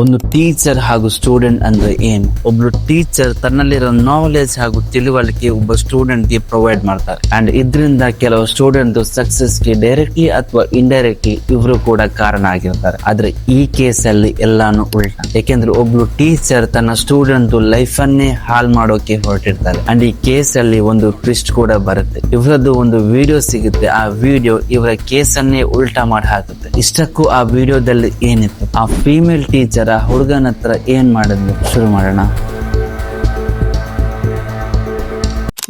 ಒಂದು ಟೀಚರ್ ಹಾಗೂ ಸ್ಟೂಡೆಂಟ್ ಅಂದ್ರೆ ಏನು? ಒಬ್ರು ಟೀಚರ್ ತನ್ನಲ್ಲಿರೋ ನಾಲೆಜ್ ಹಾಗೂ ತಿಳುವಳಿಕೆ ಒಬ್ಬ ಸ್ಟೂಡೆಂಟ್ಗೆ ಪ್ರೊವೈಡ್ ಮಾಡ್ತಾರೆ. ಅಂಡ್ ಇದರಿಂದ ಕೆಲವು ಸ್ಟೂಡೆಂಟ್ ಸಕ್ಸಸ್ಗೆ ಡೈರೆಕ್ಟ್ಲಿ ಅಥವಾ ಇಂಡೈರೆಕ್ಟ್ಲಿ ಇವರು ಕೂಡ ಕಾರಣ ಆಗಿರ್ತಾರೆ. ಆದ್ರೆ ಈ ಕೇಸ್ ಅಲ್ಲಿ ಎಲ್ಲಾನು ಉಲ್ಟಾ. ಯಾಕೆಂದ್ರೆ ಒಬ್ರು ಟೀಚರ್ ತನ್ನ ಸ್ಟೂಡೆಂಟ್ ಲೈಫ್ ಅನ್ನೇ ಹಾಲ್ ಮಾಡೋಕೆ ಹೊರಟಿರ್ತಾರೆ. ಅಂಡ್ ಈ ಕೇಸ್ ಅಲ್ಲಿ ಒಂದು ಟ್ವಿಸ್ಟ್ ಕೂಡ ಬರುತ್ತೆ. ಇವರದ್ದು ಒಂದು ವಿಡಿಯೋ ಸಿಗುತ್ತೆ. ಆ ವಿಡಿಯೋ ಇವರ ಕೇಸ್ ಅನ್ನೇ ಉಲ್ಟಾ ಮಾಡಿ ಹಾಕುತ್ತೆ. ಇಷ್ಟಕ್ಕೂ ಆ ವಿಡಿಯೋದಲ್ಲಿ ಏನಿತ್ತು? ಆ ಫೀಮೇಲ್ ಟೀಚರ್ ಆ ಹುಡುಗನ ಹತ್ರ ಏನ್ ಮಾಡೋದು ಶುರು ಮಾಡೋಣ.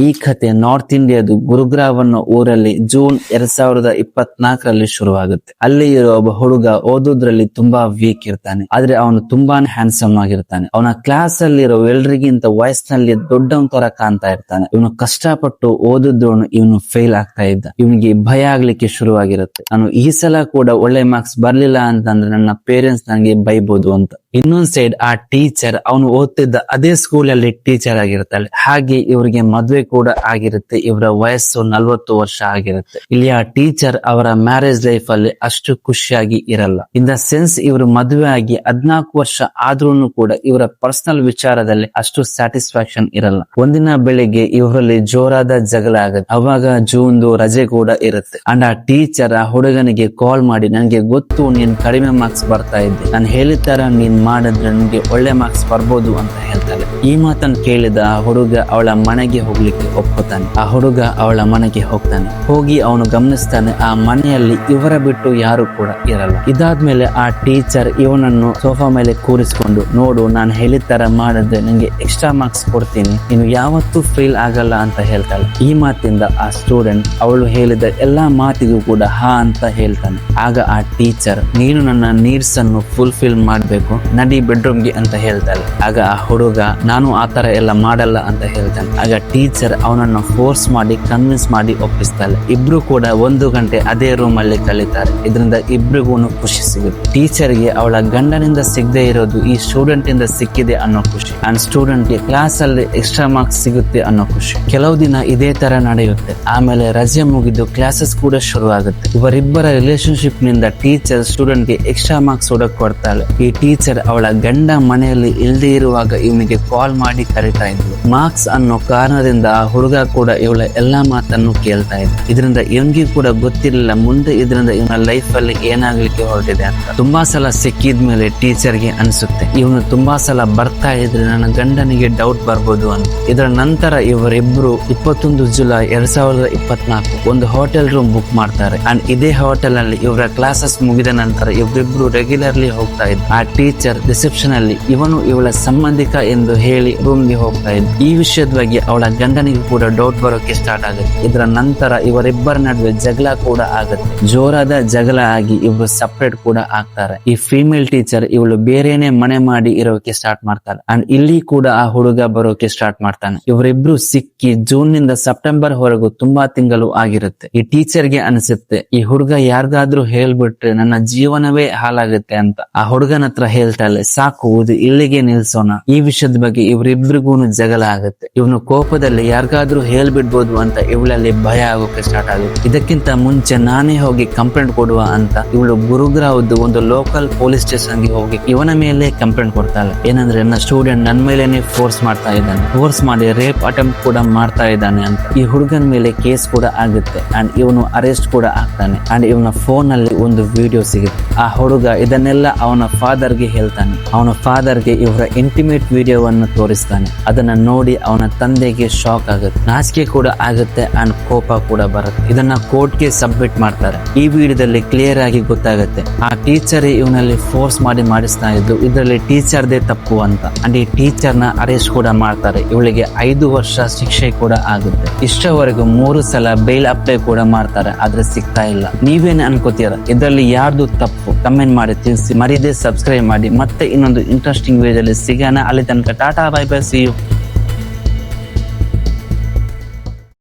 ಈ ಕಥೆ ನಾರ್ತ್ ಇಂಡಿಯಾದು ಗುರುಗ್ರಾವ್ ಊರಲ್ಲಿ ಜೂನ್ ಎರಡ್ ಸಾವಿರದ ಇಪ್ಪತ್ನಾಲ್ಕರಲ್ಲಿ ಶುರುವಾಗುತ್ತೆ. ಅಲ್ಲಿ ಇರೋ ಒಬ್ಬ ಹುಡುಗ ಓದೋದ್ರಲ್ಲಿ ತುಂಬಾ ವೀಕ್ ಇರ್ತಾನೆ. ಆದ್ರೆ ಅವನು ತುಂಬಾನೇ ಹ್ಯಾಂಡ್ಸಮ್ ಆಗಿರ್ತಾನೆ. ಅವನ ಕ್ಲಾಸ್ ಅಲ್ಲಿರೋ ಎಲ್ರಿಗಿಂತ ವಯಸ್ಸಿನಲ್ಲಿ ದೊಡ್ಡವನ್ ತರ ಕಾಣ್ತಾ ಇರ್ತಾನೆ. ಇವನು ಕಷ್ಟಪಟ್ಟು ಓದಿದ್ರು ಇವನು ಫೇಲ್ ಆಗ್ತಾ ಇದ್ದ. ಇವನಿಗೆ ಭಯ ಆಗ್ಲಿಕ್ಕೆ ಶುರುವಾಗಿರುತ್ತೆ. ನಾನು ಈ ಸಲ ಕೂಡ ಒಳ್ಳೆ ಮಾರ್ಕ್ಸ್ ಬರ್ಲಿಲ್ಲ ಅಂತಂದ್ರೆ ನನ್ನ ಪೇರೆಂಟ್ಸ್ ನನಗೆ ಬೈಬೋದು ಅಂತ. ಇನ್ನೊಂದ್ ಸೈಡ್ ಆ ಟೀಚರ್ ಅವನು ಓದ್ತಿದ್ದ ಅದೇ ಸ್ಕೂಲ್ ಅಲ್ಲಿ ಟೀಚರ್ ಆಗಿರ್ತಾಳೆ ಹಾಗೆ ಇವರಿಗೆ ಮದ್ವೆ ಕೂಡ ಆಗಿರುತ್ತೆ. ಇವರ ವಯಸ್ಸು ನಲ್ವತ್ತು ವರ್ಷ ಆಗಿರುತ್ತೆ. ಇಲ್ಲಿ ಆ ಟೀಚರ್ ಅವರ ಮ್ಯಾರೇಜ್ ಲೈಫ್ ಅಲ್ಲಿ ಅಷ್ಟು ಖುಷಿಯಾಗಿ ಇರಲ್ಲ. ಇನ್ ದ ಸೆನ್ಸ್ ಇವರು ಮದುವೆ ಆಗಿ ಹದ್ನಾಲ್ಕು ವರ್ಷ ಆದ್ರೂ ಕೂಡ ಇವರ ಪರ್ಸನಲ್ ವಿಚಾರದಲ್ಲಿ ಅಷ್ಟು ಸ್ಯಾಟಿಸ್ಫ್ಯಾಕ್ಷನ್ ಇರಲ್ಲ. ಒಂದಿನ ಬೆಳಿಗ್ಗೆ ಇವರಲ್ಲಿ ಜೋರಾದ ಜಗಳ ಆಗುತ್ತೆ. ಅವಾಗ ಜೂನ್ದು ರಜೆ ಕೂಡ ಇರುತ್ತೆ. ಅಂಡ್ ಆ ಟೀಚರ್ ಆ ಹುಡುಗನಿಗೆ ಕಾಲ್ ಮಾಡಿ ನನಗೆ ಗೊತ್ತು, ನೀನ್ ಕಡಿಮೆ ಮಾರ್ಕ್ಸ್ ಬರ್ತಾ ಇದ್ದೆ. ನಾನು ಹೇಳಿದ ತರ ನೀನ್ ಮಾಡಿದ್ರೆ ನನಗೆ ಒಳ್ಳೆ ಮಾರ್ಕ್ಸ್ ಬರ್ಬೋದು ಅಂತ ಹೇಳ್ತಾಳೆ. ಈ ಮಾತನ್ನು ಕೇಳಿದ ಆ ಹುಡುಗ ಅವಳ ಮನೆಗೆ ಹೋಗ್ಲಿಕ್ಕೆ ಒಪ್ಕೋತಾನೆ. ಆ ಹುಡುಗ ಅವಳ ಮನೆಗೆ ಹೋಗ್ತಾನೆ. ಹೋಗಿ ಅವನು ಗಮನಿಸ್ತಾನೆ, ಆ ಮನೆಯಲ್ಲಿ ಇವರ ಬಿಟ್ಟು ಯಾರು ಕೂಡ ಇರಲ್ಲ. ಇದಾದ್ಮೇಲೆ ಆ ಟೀಚರ್ ಇವನನ್ನು ಸೋಫಾ ಮೇಲೆ ಕೂರಿಸ್ಕೊಂಡು, ನೋಡು, ನಾನು ಹೇಳಿದ ತರ ಮಾಡಿದ್ರೆ ನಂಗೆ ಎಕ್ಸ್ಟ್ರಾ ಮಾರ್ಕ್ಸ್ ಕೊಡ್ತೀನಿ. ನೀನು ಯಾವತ್ತೂ ಫೇಲ್ ಆಗಲ್ಲ ಅಂತ ಹೇಳ್ತಾಳೆ. ಈ ಮಾತಿಂದ ಆ ಸ್ಟೂಡೆಂಟ್ ಅವಳು ಹೇಳಿದ ಎಲ್ಲಾ ಮಾತಿಗೂ ಕೂಡ ಹಾ ಅಂತ ಹೇಳ್ತಾನೆ. ಆಗ ಆ ಟೀಚರ್ ನೀನು ನನ್ನ ನೀಡ್ಸ್ ಅನ್ನು ಫುಲ್ಫಿಲ್ ಮಾಡ್ಬೇಕು. ನಡಿ ಬೆಡ್ರೂಮ್ಗೆ ಅಂತ ಹೇಳ್ತಾಳೆ. ಆಗ ಆ ಹುಡುಗ, ನಾನು ಆ ಥರ ಎಲ್ಲ ಮಾಡಲ್ಲ ಅಂತ ಹೇಳ್ತಾನೆ. ಆಗ ಟೀಚರ್ ಅವನನ್ನು ಫೋರ್ಸ್ ಮಾಡಿ, ಕನ್ವಿನ್ಸ್ ಮಾಡಿ ಒಪ್ಪಿಸ್ತಾಳೆ. ಇಬ್ರು ಕೂಡ ಒಂದು ಗಂಟೆ ಅದೇ ರೂಮ್ ಅಲ್ಲಿ ಕಲಿತಾರೆ. ಇದರಿಂದ ಇಬ್ರಿಗೂ ಖುಷಿ ಸಿಗುತ್ತೆ. ಟೀಚರ್ಗೆ ಅವಳ ಗಂಡನಿಂದ ಸಿಗದೆ ಇರೋದು ಈ ಸ್ಟೂಡೆಂಟ್ ಇಂದ ಸಿಕ್ಕಿದೆ ಅನ್ನೋ ಖುಷಿ. ಅಂಡ್ ಸ್ಟೂಡೆಂಟ್ಗೆ ಕ್ಲಾಸ್ ಅಲ್ಲಿ ಎಕ್ಸ್ಟ್ರಾ ಮಾರ್ಕ್ಸ್ ಸಿಗುತ್ತೆ ಅನ್ನೋ ಖುಷಿ. ಕೆಲವು ದಿನ ಇದೇ ತರ ನಡೆಯುತ್ತೆ. ಆಮೇಲೆ ರಜೆ ಮುಗಿದು ಕ್ಲಾಸಸ್ ಕೂಡ ಶುರು ಆಗುತ್ತೆ ಇವರಿಬ್ಬರ ರಿಲೇಶನ್ಶಿಪ್ನಿಂದ ಟೀಚರ್ ಸ್ಟೂಡೆಂಟ್ಗೆ ಎಕ್ಸ್ಟ್ರಾ ಮಾರ್ಕ್ಸ್ ಹುಡುಕ್ ಕೊಡ್ತಾಳೆ. ಈ ಟೀಚರ್ ಅವಳ ಗಂಡ ಮನೆಯಲ್ಲಿ ಇಲ್ಲದೆ ಇರುವಾಗ ಇವನಿಗೆ ಕಾಲ್ ಮಾಡಿ ಕರೀತಾ ಇದ್ಲು. ಮಾರ್ಕ್ಸ್ ಅನ್ನೋ ಕಾರಣದಿಂದ ಹುಡುಗ ಕೂಡ ಇವಳ ಎಲ್ಲಾ ಮಾತನ್ನು ಕೇಳ್ತಾ ಇದ್ದ ಇದರಿಂದ ಇವನಿಗೆ ಕೂಡ ಗೊತ್ತಿರಲಿಲ್ಲ, ಮುಂದೆ ಇದರಿಂದ ಇವನ ಲೈಫ್ ಅಲ್ಲಿ ಏನಾಗ್ಲಿಕ್ಕೆ ಹೊರಟಿದೆ ಅಂತ. ತುಂಬಾ ಸಲ ಸಿಕ್ಕಿದ್ಮೇಲೆ ಟೀಚರ್ಗೆ ಅನ್ಸುತ್ತೆ, ಇವನು ತುಂಬಾ ಸಲ ಬರ್ತಾ ಇದ್ರೆ ನನ್ನ ಗಂಡನಿಗೆ ಡೌಟ್ ಬರ್ಬೋದು ಅಂತ. ಇದರ ನಂತರ ಇವರಿಬ್ರು ಇಪ್ಪತ್ತೊಂದು ಜುಲೈ ಎರಡ್ ಸಾವಿರದ ಇಪ್ಪತ್ನಾಲ್ಕು ಒಂದು ಹೋಟೆಲ್ ರೂಮ್ ಬುಕ್ ಮಾಡ್ತಾರೆ. ಅಂಡ್ ಇದೇ ಹೋಟೆಲ್ ಅಲ್ಲಿ ಇವರ ಕ್ಲಾಸಸ್ ಮುಗಿದ ನಂತರ ಇವರಿಬ್ರು ರೆಗ್ಯುಲರ್ಲಿ ಹೋಗ್ತಾ ಇದ್ರು. ಆ ಟೀಚರ್ ರಿಸೆಪ್ಷನ್ ಅಲ್ಲಿ ಇವನು ಇವಳ ಸಂಬಂಧಿಕ ಎಂದು ಹೇಳಿ ರೂಮ್ಗೆ ಹೋಗ್ತಾ ಇದ್ದ. ಈ ವಿಷಯದ ಬಗ್ಗೆ ಅವಳ ಗಂಡನಿಗೆ ಕೂಡ ಡೌಟ್ ಬರೋಕೆ ಸ್ಟಾರ್ಟ್ ಆಗುತ್ತೆ. ಇದರ ನಂತರ ಇವರಿಬ್ಬರ ನಡುವೆ ಜಗಳ ಕೂಡ ಆಗುತ್ತೆ. ಜೋರಾದ ಜಗಳ ಆಗಿ ಇವರು ಸಪರೇಟ್ ಕೂಡ ಆಗ್ತಾರೆ. ಈ ಫೀಮೇಲ್ ಟೀಚರ್ ಇವಳು ಬೇರೆನೆ ಮನೆ ಮಾಡಿ ಇರೋಕೆ ಸ್ಟಾರ್ಟ್ ಮಾಡ್ತಾರೆ ಅಂಡ್ ಇಲ್ಲಿ ಕೂಡ ಆ ಹುಡುಗ ಬರೋಕೆ ಸ್ಟಾರ್ಟ್ ಮಾಡ್ತಾನೆ. ಇವರಿಬ್ರು ಸಿಕ್ಕಿ ಜೂನ್ನಿಂದ ಸೆಪ್ಟೆಂಬರ್ ವರೆಗೂ ತುಂಬಾ ತಿಂಗಳು ಆಗಿರುತ್ತೆ. ಈ ಟೀಚರ್ಗೆ ಅನಿಸುತ್ತೆ, ಈ ಹುಡುಗ ಯಾರಿಗಾದ್ರೂ ಹೇಳ್ಬಿಟ್ರೆ ನನ್ನ ಜೀವನವೇ ಹಾಳಾಗುತ್ತೆ ಅಂತ. ಆ ಹುಡುಗನ ಹತ್ರ ಹೇಳ್ತಾಳೆ ಸಾಕು, ಇದು ಇಲ್ಲಿಗೆ ನಿಲ್ಸೋಣ. ಈ ವಿಷಯದ ಬಗ್ಗೆ ಇವರಿಬ್ರಿಗೂ ಜಗಳ ಆಗುತ್ತೆ. ಇವನು ಕೋಪದಲ್ಲಿ ಯಾರಿಗಾದ್ರೂ ಹೇಳ್ಬಿಡ್ಬೋದು ಅಂತ ಇವಳಲ್ಲಿ ಭಯ ಆಗೋಕೆ ಸ್ಟಾರ್ಟ್ ಆಗುತ್ತೆ. ಇದಕ್ಕಿಂತ ಮುಂಚೆ ನಾನೇ ಹೋಗಿ ಕಂಪ್ಲೇಂಟ್ ಕೊಡುವ ಅಂತ ಇವಳು ಗುರುಗ್ರಹದ್ದು ಒಂದು ಲೋಕಲ್ ಪೊಲೀಸ್ ಸ್ಟೇಷನ್ಗೆ ಹೋಗಿ ಇವನ ಮೇಲೆ ಕಂಪ್ಲೇಂಟ್ ಕೊಡ್ತಾಳೆ ಏನಂದ್ರೆ, ನನ್ನ ಸ್ಟೂಡೆಂಟ್ ನನ್ನ ಮೇಲೇನೆ ಫೋರ್ಸ್ ಮಾಡ್ತಾ ಇದ್ದಾನೆ. ಫೋರ್ಸ್ ಮಾಡಿ ರೇಪ್ ಅಟೆಂಪ್ಟ್ ಕೂಡ ಮಾಡ್ತಾ ಇದ್ದಾನೆ ಅಂತ. ಈ ಹುಡುಗನ ಮೇಲೆ ಕೇಸ್ ಕೂಡ ಆಗುತ್ತೆ ಅಂಡ್ ಇವನು ಅರೆಸ್ಟ್ ಕೂಡ ಆಗ್ತಾನೆ. ಅಂಡ್ ಇವನ ಫೋನ್ ಅಲ್ಲಿ ಒಂದು ವಿಡಿಯೋ ಸಿಗುತ್ತೆ. ಆ ಹುಡುಗ ಇದನ್ನೆಲ್ಲ ಅವನ ಫಾದರ್ಗೆ ಹೇಳ್ತಾನೆ. ಅವನ ಫಾದರ್ಗೆ ಇವರ ಇಂಟಿಮೇಟ್ ವಿಡಿಯೋವನ್ನು ತೋರಿಸ್ತಾನೆ. ಅದನ್ನ ನೋಡಿ ಅವನ ತಂದೆಗೆ ಶಾಕ್ ಆಗುತ್ತೆ. ನಾಚಿಕೆ ಕೂಡ ಆಗುತ್ತೆ ಅಂಡ್ ಕೋಪ ಕೂಡ ಬರುತ್ತೆ. ಇದನ್ನ ಕೋರ್ಟ್ಗೆ ಸಬ್ಮಿಟ್ ಮಾಡ್ತಾರೆ. ಈ ವಿಡಿಯೋದಲ್ಲಿ ಕ್ಲಿಯರ್ ಆಗಿ ಗೊತ್ತಾಗುತ್ತೆ. ಆ ಟೀಚರ್ ಇವನಲ್ಲಿ ಫೋರ್ಸ್ ಮಾಡಿ ಮಾಡಿಸ್ತಾ ಇದ್ದು, ಇದರಲ್ಲಿ ಟೀಚರ್ದೇ ತಪ್ಪು ಅಂತ. ಅಂಡ್ ಈ ಟೀಚರ್ನ ಅರೆಸ್ಟ್ ಕೂಡ ಮಾಡ್ತಾರೆ. ಇವಳಿಗೆ ಐದು ವರ್ಷ ಶಿಕ್ಷೆ ಕೂಡ ಆಗುತ್ತೆ. ಇಷ್ಟವರೆಗೂ ಮೂರು ಸಲ ಬೇಲ್ ಅಪ್ಲೈ ಕೂಡ ಮಾಡ್ತಾರೆ. ಆದ್ರೆ ಸಿಗ್ತಾ ಇಲ್ಲ. ನೀವೇನ್ ಅನ್ಕೋತೀರ? ಇದರಲ್ಲಿ ಯಾರ್ದು ತಪ್ಪು? ಕಮೆಂಟ್ ಮಾಡಿ ತಿಳಿಸಿ. ಮರಿದೇ ಸಬ್ಸ್ಕ್ರೈಬ್ ಮಾಡಿ. ಮತ್ತೆ ಇನ್ನೊಂದು ಇಂಟ್ರೆಸ್ಟಿಂಗ್ ವೇಜಲ್ಲಿ ಸಿಗೋಣ. ಅಲ್ಲಿ ತನಕ tata bye bye see you